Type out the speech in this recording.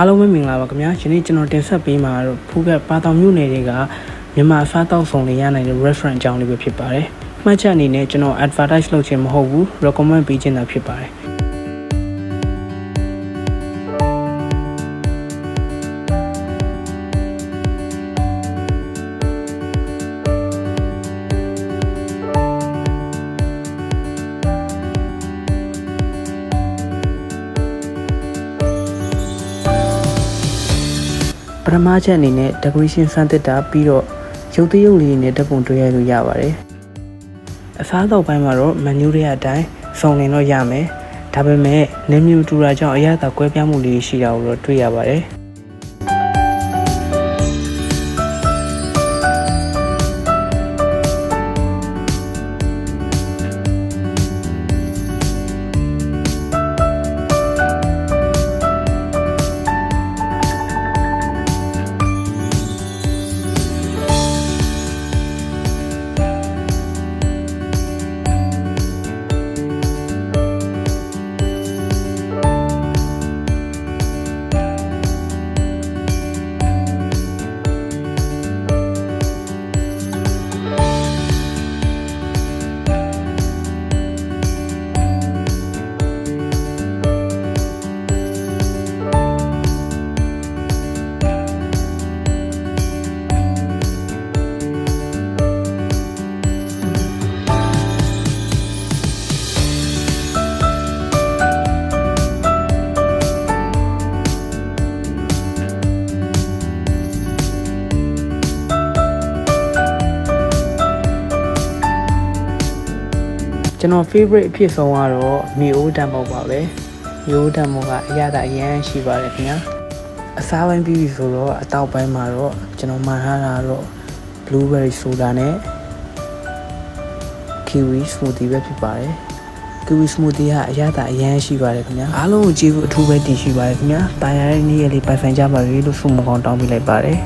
အားလုံးပဲမင်္ဂလာပါခင်ဗျာယနေ့ကျွန်တော်တင်ဆက်ပေးမှာတော့ဖူးကပါတောင်မြို့နယ်တွေကမြန်မာအစားအသောက်ဆောင်တွေရနိုင်တဲ့ restaurant အကြောင်းလေးပဲဖြစ်ပါတယ်မှတ်ချက်အနေနဲ့ကျွန်တော် advertise လုပ်ခြင်းမဟုတ်ဘူး recommend ပေးခြင်းသာဖြစ်ပါတယ် ပထမချက်အနေနဲ့ decoration စမ်းသစ်တာပြီးတော့ရုပ်သရုပ်လေးတွေနဲ့တက်ပုံတွေ့ရလို့ရပါတယ်။အစားအသောက်ပိုင်းမှာတော့ menu တွေအတိုင်းစုံလင်တော့ရမယ်။ဒါပေမဲ့နေမျိုးတူတာကြောင့်အရသာကွဲပြားမှုလေးရှိတာကိုတော့တွေ့ရပါတယ်။ ကျွန်တော် favorite အဖြစ်ဆုံးကတော့မီအိုးတန်မောက်ပါပဲမီအိုးတန်မောက်ကအရသာအရန်ရှိပါတယ်ခင်ဗျာအစားပိုင်းပြီးပြီဆိုတော့အတောက်ပိုင်းမှာတော့ကျွန်တော်မှန်ထားတာတော့ blueberry soda နဲ့ kiwi smoothie ပဲဖြစ်ပါတယ် kiwi smoothie ကအရသာအရန်ရှိပါတယ်ခင်ဗျာအားလုံးကိုကြည့်ဖို့အထူးပဲတင်ရှိပါတယ်ခင်ဗျာတာယာရဲ့နေ့ရက်လေးပိုင်ဆိုင်ကြပါပြီလို့ဆုမကောင်းတောင်းပေးလိုက်ပါတယ်